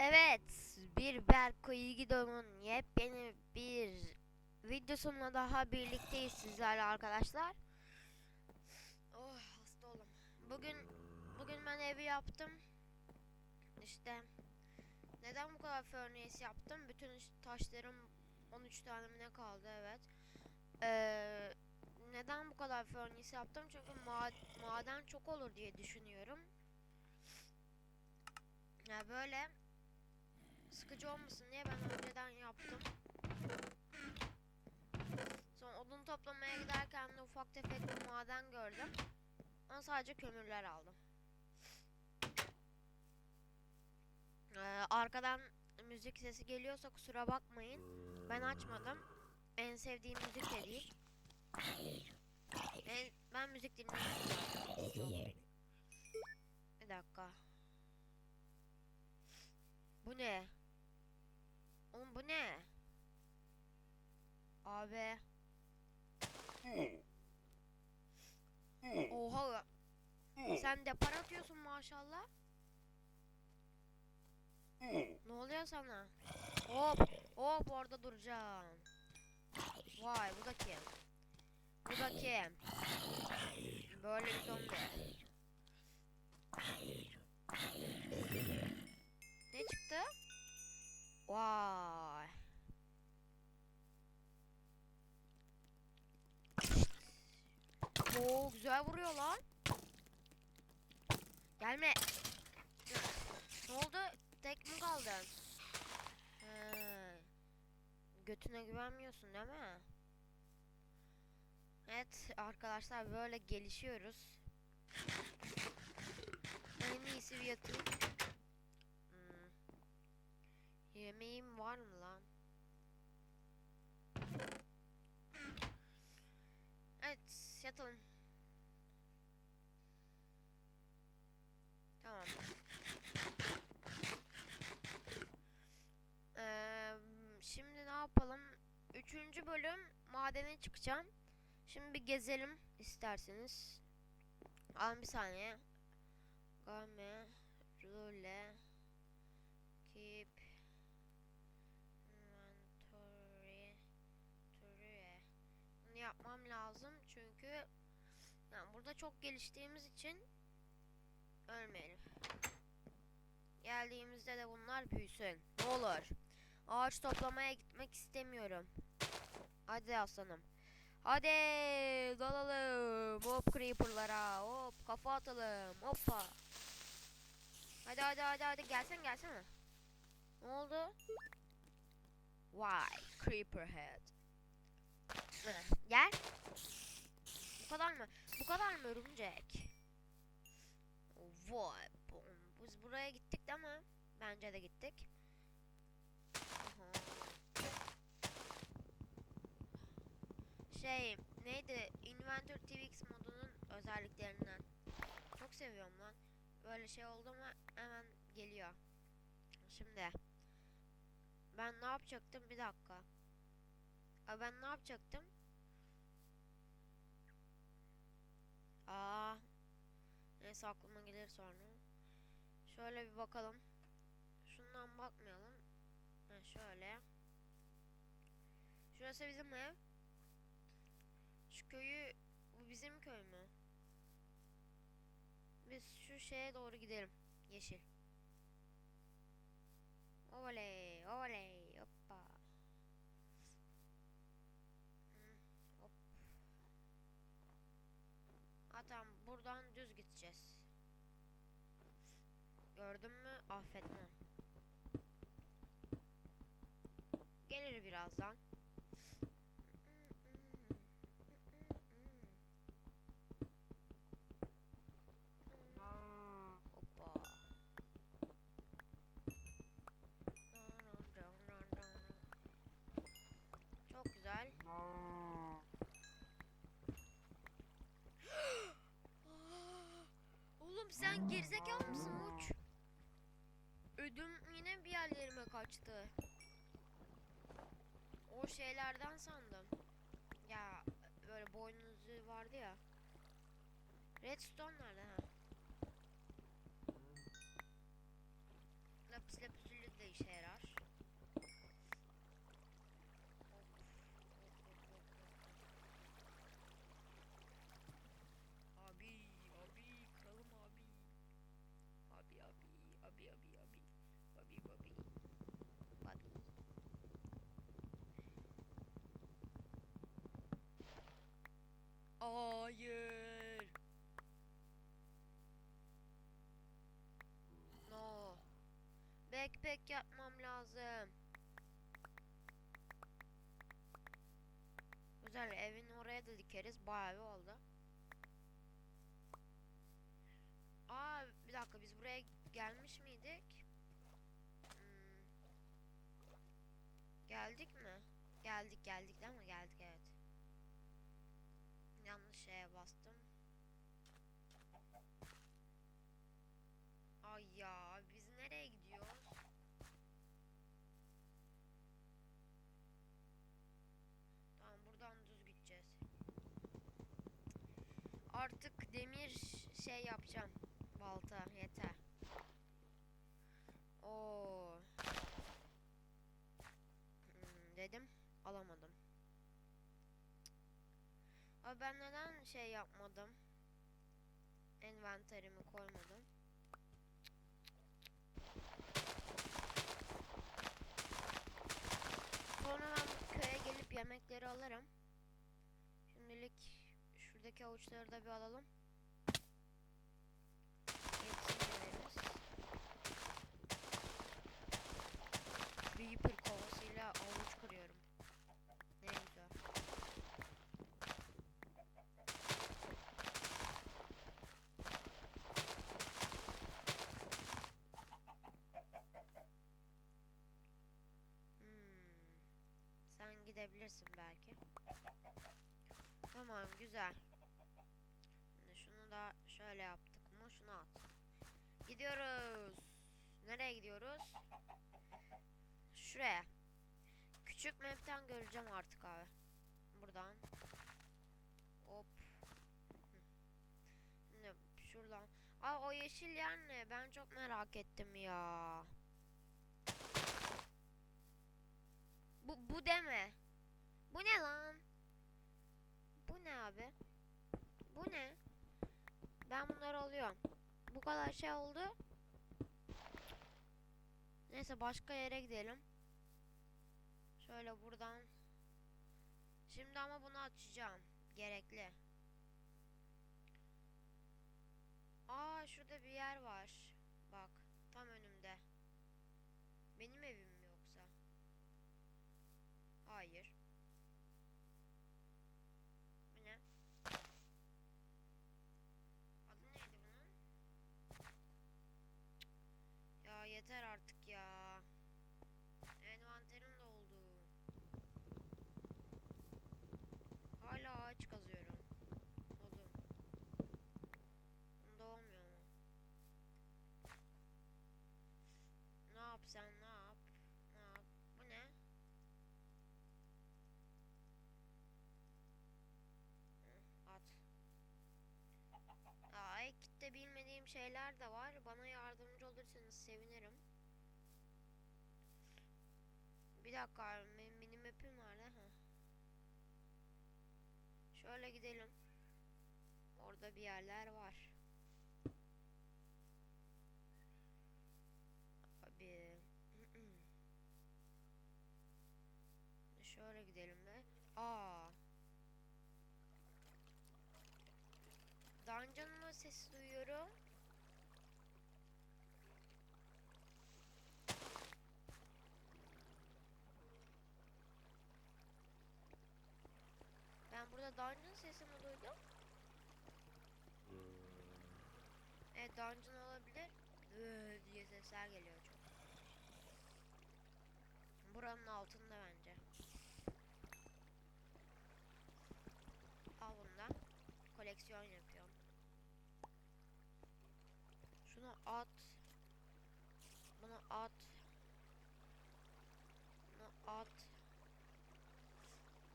Evet, bir Berko İlgido'nun yepyeni bir videosunda daha birlikteyiz sizlerle arkadaşlar. Oh hasta oldum. Bugün bugün ben evi yaptım. İşte neden bu kadar furnace yaptım? Bütün taşlarım 13 tane mi kaldı evet. Ee, neden bu kadar furnace yaptım? Çünkü ma- maden çok olur diye düşünüyorum. Ya böyle sıkıcı olmasın diye ben önceden yaptım. Sonra odun toplamaya giderken de ufak tefek bir maden gördüm. Ama sadece kömürler aldım. Ee, arkadan müzik sesi geliyorsa kusura bakmayın. Ben açmadım. En sevdiğim müzik de değil. En- ben müzik dinlemiyorum. Bir dakika. Bu ne? Oğlum bu ne? Abi. Oha. Sen depar atıyorsun maşallah. Ne oluyor sana? Hop hop orada duracaksın. Vay bu da kim? Bu da kim? Böyle bir zombi. Ne çıktı? Vay. Oo güzel vuruyor lan. Gelme. Ne oldu? Tek mi kaldın? He. Götüne güvenmiyorsun değil mi? Evet arkadaşlar böyle gelişiyoruz. En iyisi bir yatayım. Yemeğim var mı lan? Evet, yatalım. Tamam. Eee, şimdi ne yapalım? Üçüncü bölüm madene çıkacağım. Şimdi bir gezelim isterseniz. Alın bir saniye. Game, rule, yapmam lazım çünkü yani burada çok geliştiğimiz için ölmeyelim. Geldiğimizde de bunlar büyüsün. Ne olur. Ağaç toplamaya gitmek istemiyorum. Hadi aslanım. Hadi dalalım. Hop creeperlara. Hop kafa atalım. Hoppa. Hadi hadi hadi hadi gelsen gelsene. Ne oldu? Vay creeper head. Gel. Bu kadar mı? Bu kadar mı örümcek? Vay. Biz buraya gittik değil mi? Bence de gittik. Aha. Şey neydi? Inventor TVX modunun özelliklerinden. Çok seviyorum lan. Böyle şey oldu mu hemen geliyor. Şimdi ben ne yapacaktım? Bir dakika. Ben ne yapacaktım? Aa. Neyse aklıma gelir sonra. Şöyle bir bakalım. Şundan bakmayalım. Ha, şöyle. Şurası bizim ev. Şu köyü bu bizim köy mü? Biz şu şeye doğru gidelim. Yeşil. Oley, oley, hoppa. Hı, Hop. Hatta buradan düz gideceğiz. Gördün mü? Affetmem. Gelir birazdan. Çok güzel. Oğlum sen gerizekalı şeylerden sandım. Ya böyle boynuzu vardı ya. Redstone nerede? Hayır. No. Backpack yapmam lazım. Güzel evin oraya da dikeriz. Bayağı bir oldu. Aa bir dakika biz buraya gelmiş miydik? Hmm. Geldik mi? Geldik geldik mi? Geldik şeye bastım. Ay ya biz nereye gidiyoruz? Tamam buradan düz gideceğiz. Artık demir şey yapacağım. Balta yeter. Oo. Hmm, dedim alamadım. Abi ben neden şey yapmadım? Envanterimi koymadım. Sonra ben köye gelip yemekleri alırım. Şimdilik şuradaki avuçları da bir alalım. Gidebilirsin belki. Tamam güzel. Şimdi şunu da şöyle yaptık mı şunu at. Gidiyoruz. Nereye gidiyoruz? Şuraya. Küçük map'ten göreceğim artık abi. Buradan. Hop. Şimdi şuradan. Aa o yeşil yer ne? Ben çok merak ettim ya. Bu bu deme. Bu ne lan? Bu ne abi? Bu ne? Ben bunları alıyorum. Bu kadar şey oldu. Neyse başka yere gidelim. Şöyle buradan. Şimdi ama bunu açacağım. Gerekli. Aa şurada bir yer var. Bak tam önümde. Benim evim mi yoksa? Hayır. Bu ne? Adı neydi bunun? Ya yeter artık ya. Envanterim doldu. Hala ağaç kazıyorum. Odun. Bunda olmuyor mu? Ne yap sen ne yap? Ne yap? Bu ne? Hı, At. Aa, ekte şeyler de var. Bana yardımcı olursanız sevinirim. Bir dakika benim mini map'im nerede? Ha. Şöyle gidelim. Orada bir yerler var. Abi. Şöyle gidelim de. Aa. Dungeon'un sesi duyuyorum. Ben burada dungeon sesi mi duydum? Evet dungeon olabilir. Iıı diye sesler geliyor çok. Buranın altında bence. Al bundan. Koleksiyon yapıyorum. Şunu at. Bunu at. Bunu at.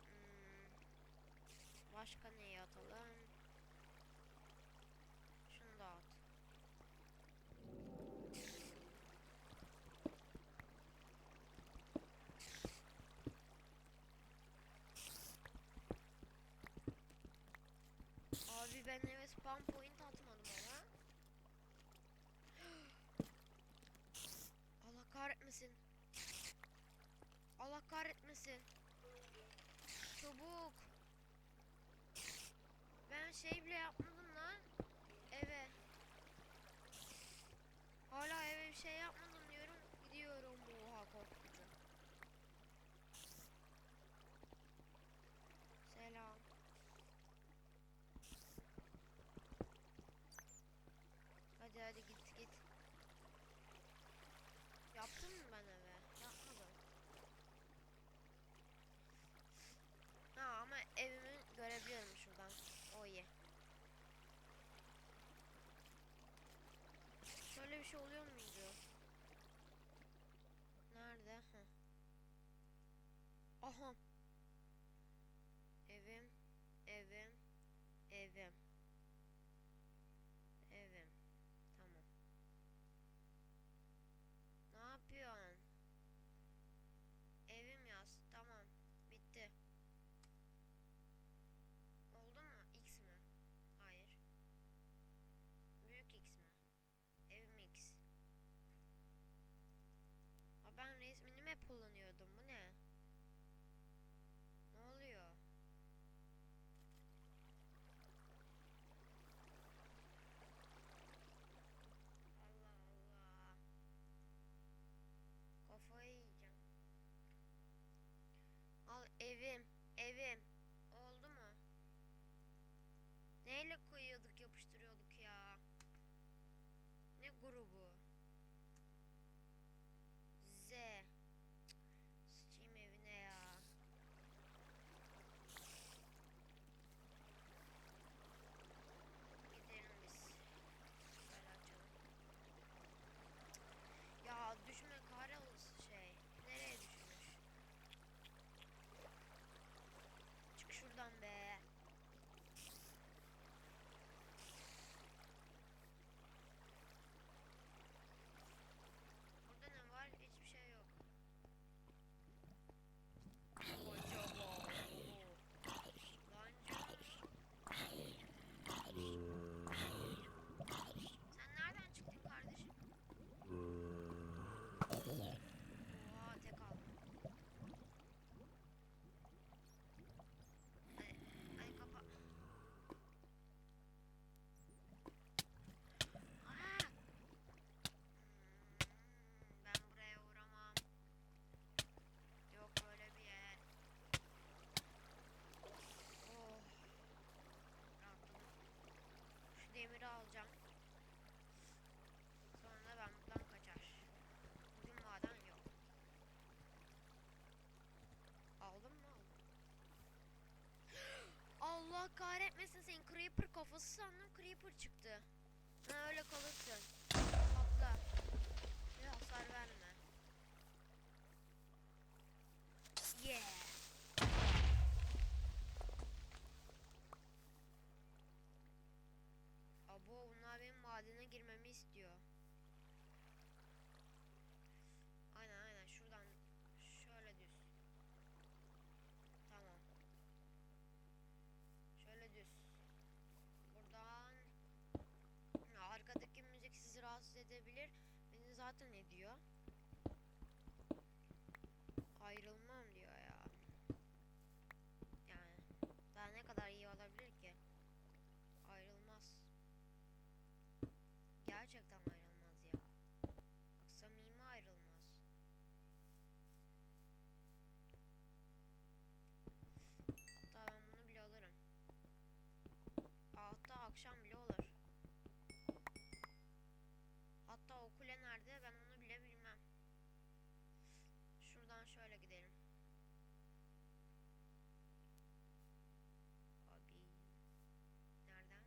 Hmm. Başka neyi atalım? Şunu da at. Abi ben eve spam point atmadım ama. Allah kahretmesin. Allah kahretmesin. Çabuk. Şey bile yapmadım lan. Eve. Hala eve bir şey yapmadım diyorum. Gidiyorum. Oha korkutucu. Selam. Hadi hadi git git. Yaptın mı ben eve? Yapmadım. Ha ama evimi görebiliyorum şuradan. O iyi. Şöyle bir şey oluyor muydu? Nerede? Aha. Evim, evim, evim. Evim. Tamam. Ne yapıyorsun? Evim yaz. Tamam. Bitti. Oldu mu? X mi? Hayır. Büyük X mi? Evim X. Ha ben resmini mi kullanıyordum? Bu ne? Ne oluyor? Allah Allah. Kafayı yiyeceğim. Al evim, evim. Oldu mu? Neyle koyuyorduk, yapıştırıyorduk ya? Ne grubu? Z. Cık, Sıçayım evine ya. Gidelim biz. Şöyle açalım. Ya düşme kahretsin şey. Nereye düşmüş? Çık şuradan be. Burada ne var? Hiçbir şey yok. Acaba. Sen nereden çıktın kardeşim? Oha tek aldım. Hadi, hadi kapa. Aa! Hmm, ben buraya uğramam. Yok böyle bir yer. Oh. Rahatladım. Şu demiri alacağım. Sonra ben buradan kaçar. Bugün maden yok. Aldın mı aldın? Allah kahretmesin senin creeper kafası sandım creeper çıktı. Ha öyle kalırsın. Patla. Bir hasar verme. Yeah. Abo bunlar benim madene girmemi istiyor. Aynen aynen şuradan şöyle düz. Tamam. Şöyle düz. Buradan arkadaki müzik sizi rahatsız edebilir. Beni zaten ediyor. Ayrılmam diyor ya. Yani daha ne kadar iyi olabilir ki? Ayrılmaz. Gerçekten ayrılmaz ya. Bak samimi ayrılmaz. Hatta ben bunu bile alırım. Hatta akşam bile olur. Hatta o kule nerede ben onu bile bilmem. Şuradan şöyle gidelim. Abi. Nereden?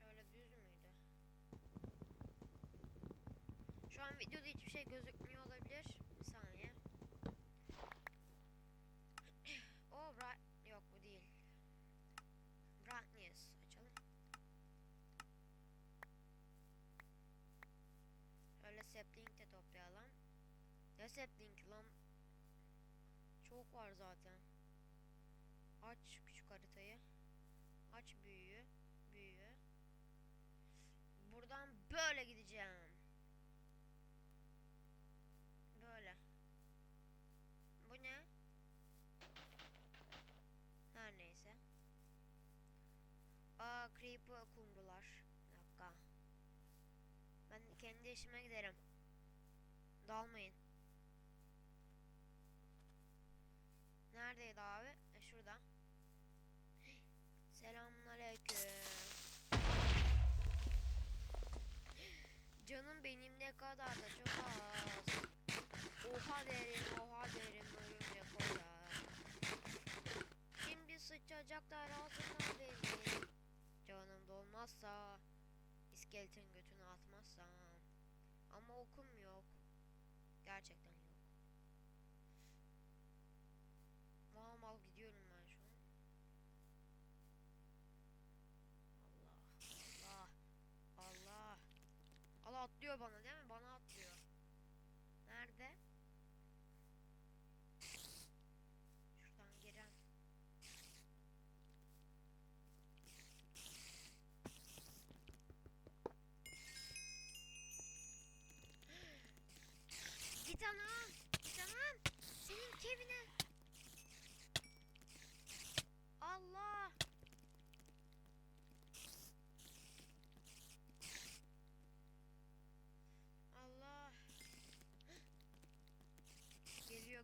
Şöyle düz müydü? Şu an videoda hiçbir şey gözükmüyor olabilir. Bir saniye. oh, right. Yok bu değil. Brightness açalım. Öyle sapling de toplayalım. Ne sapling lan? Çok var zaten. Aç küçük haritayı. Aç büyüğü. Büyüğü. Buradan böyle gideceğim. Böyle. Bu ne? Creeper kumrular. Bir dakika. Ben kendi işime giderim. Dalmayın. Neredeydi abi? E şurada. Selamünaleyküm. Canım benim ne kadar da çok az. Oha derim, oha derim örümcek kadar. Şimdi sıçacaklar. Dolmazsa, iskeletin götünü atmazsam. Ama okum yok. Gerçekten yok. Mal mal gidiyorum ben şu an. Allah. Allah. Allah. Allah atlıyor bana değil mi?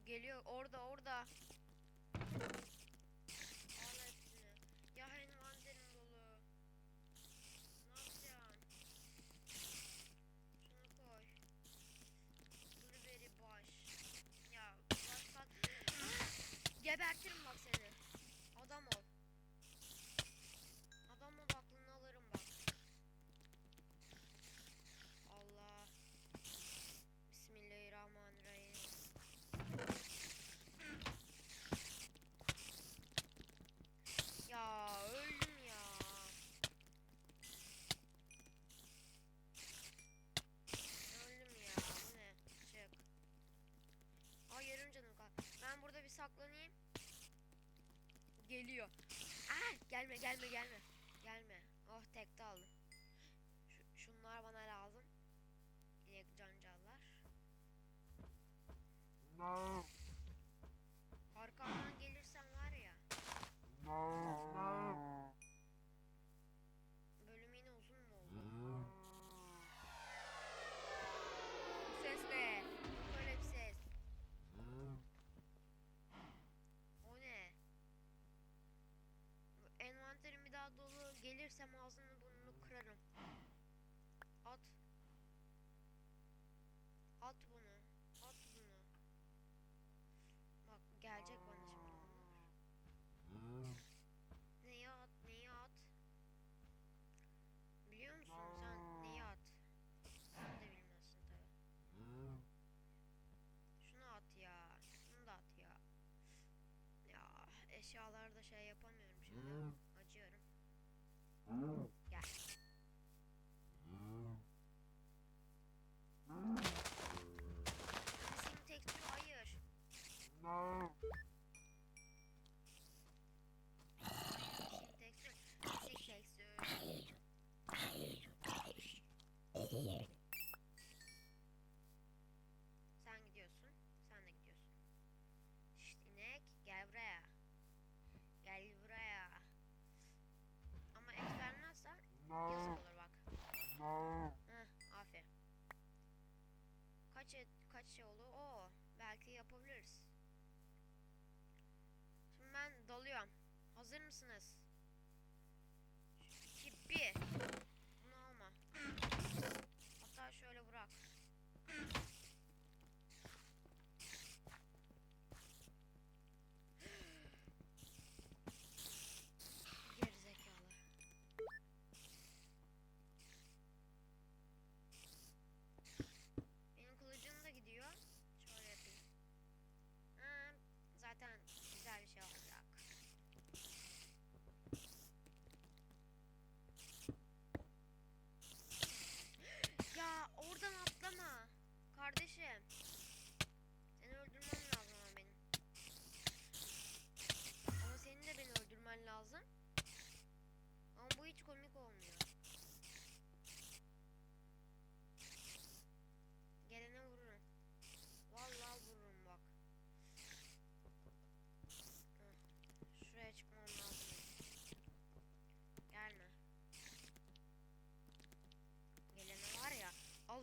Geliyor orada orada. Geliyor. Ah gelme gelme gelme. Gelme. Oh tekte aldım. Şu, şunlar bana lazım. İnek cancallar. Arkamdan gelirsem ağzını burnunu kırarım. At. At bunu. At bunu. Bak gelecek bana şimdi bunlar. Neyi at? Neyi at? Biliyor musun sen neyi at? Sen de bilmezsin tabi. Şunu at ya. Şunu da at ya. Ya eşyalarda şey yapamıyorum şimdi. Acıyorum. Gel. Kaç kaç şey oldu? Oo, belki yapabiliriz. Şimdi ben dalıyorum. Hazır mısınız? 2 1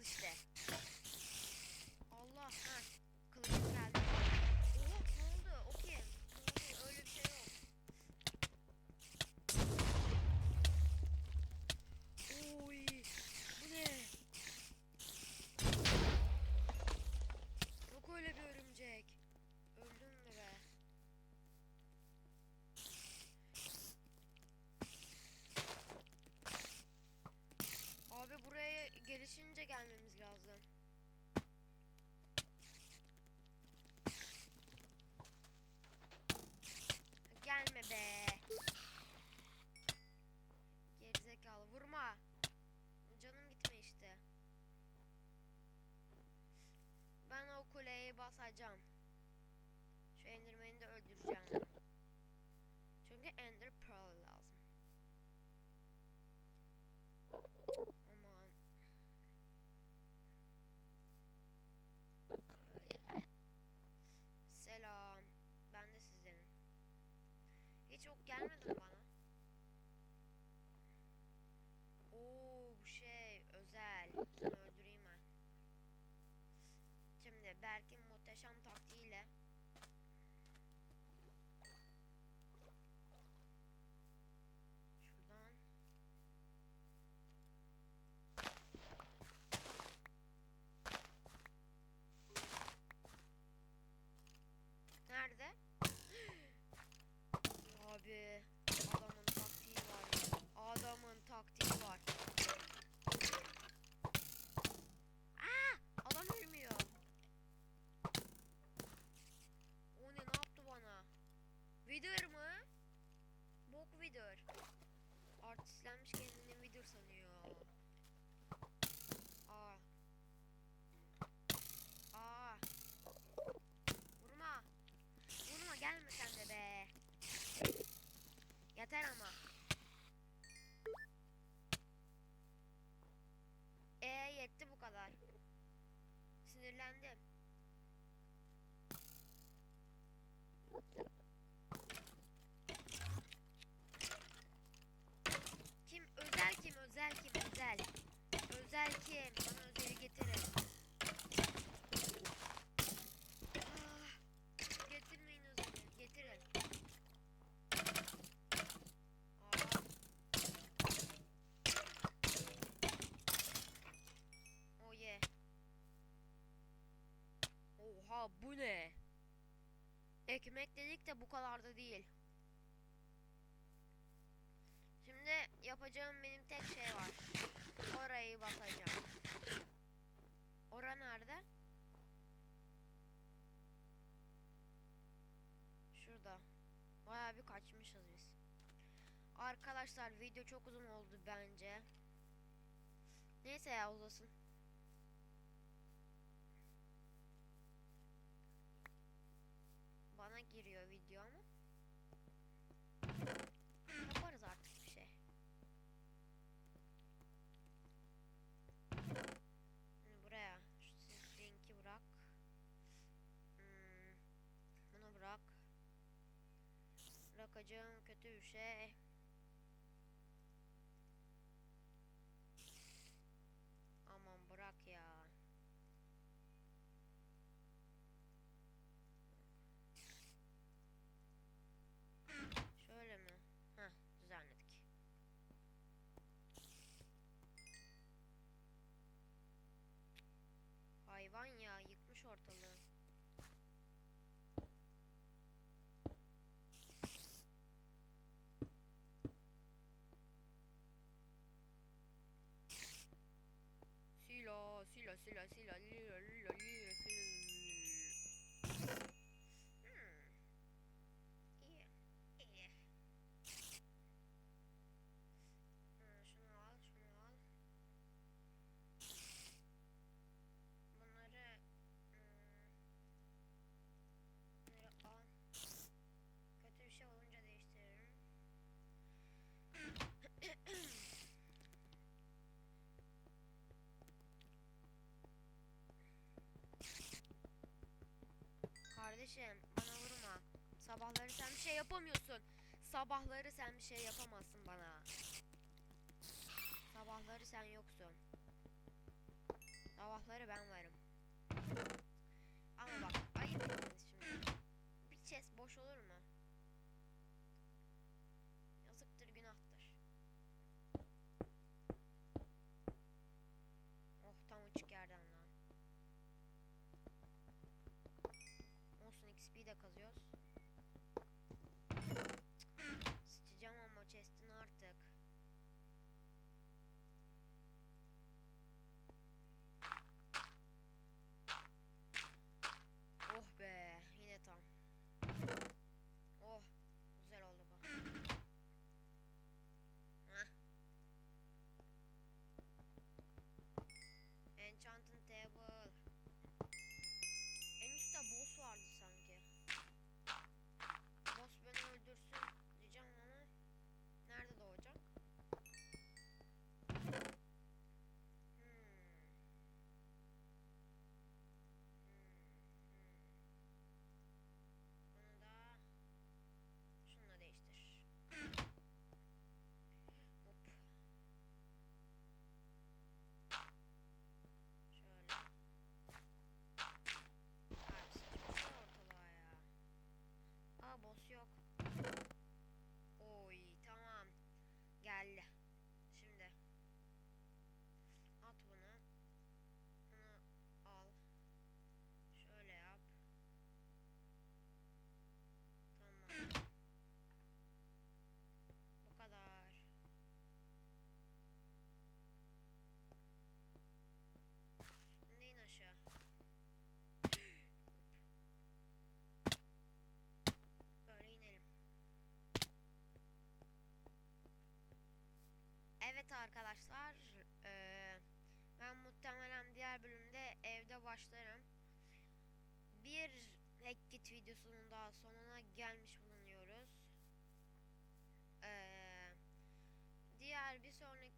işte. Gelişince gelmemiz lazım. Bana? Oo bu şey özel. Seni öldüreyim ben. Şimdi Berk'in muhteşem taktiğiyle Sinirlendim. Bu ne? Ekmek dedik de bu kadar da değil. Şimdi yapacağım benim tek şey var. Orayı basacağım. Ora nerede? Şurada. Bayağı bir kaçmışız biz. Arkadaşlar video çok uzun oldu bence. Neyse ya uzasın. Bırakacağım kötü bir şey. Aman bırak ya. Şöyle mi? Heh, düzenledik. Hayvan ya yıkmış ortalığı. 七六七六一六二六 kardeşim bana vurma. Sabahları sen bir şey yapamıyorsun. Sabahları sen bir şey yapamazsın bana. Sabahları sen yoksun. Sabahları ben varım. Ama bak ayıp şimdi. Bir chest boş olur mu? Evet arkadaşlar e, ben muhtemelen diğer bölümde evde başlarım. Bir Hackit videosunun daha sonuna gelmiş bulunuyoruz. E, diğer bir sonraki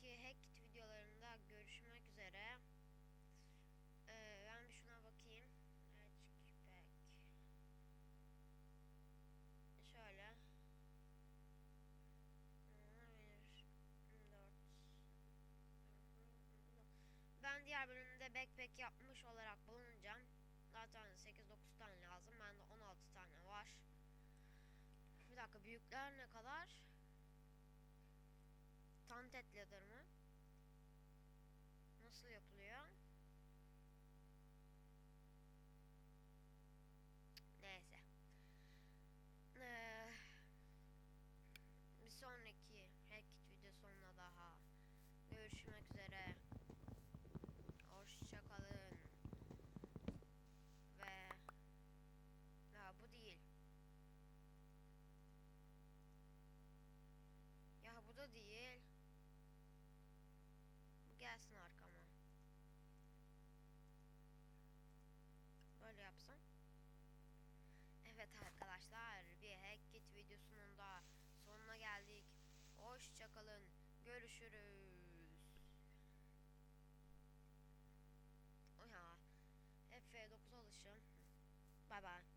diğer bölümde backpack yapmış olarak bulunacağım. Zaten 8-9 tane lazım. Bende 16 tane var. Bir dakika büyükler ne kadar? Tantet leather mı? Nasıl yapılıyor? görüşürüz. Oha. F9 alışım. Bay bay.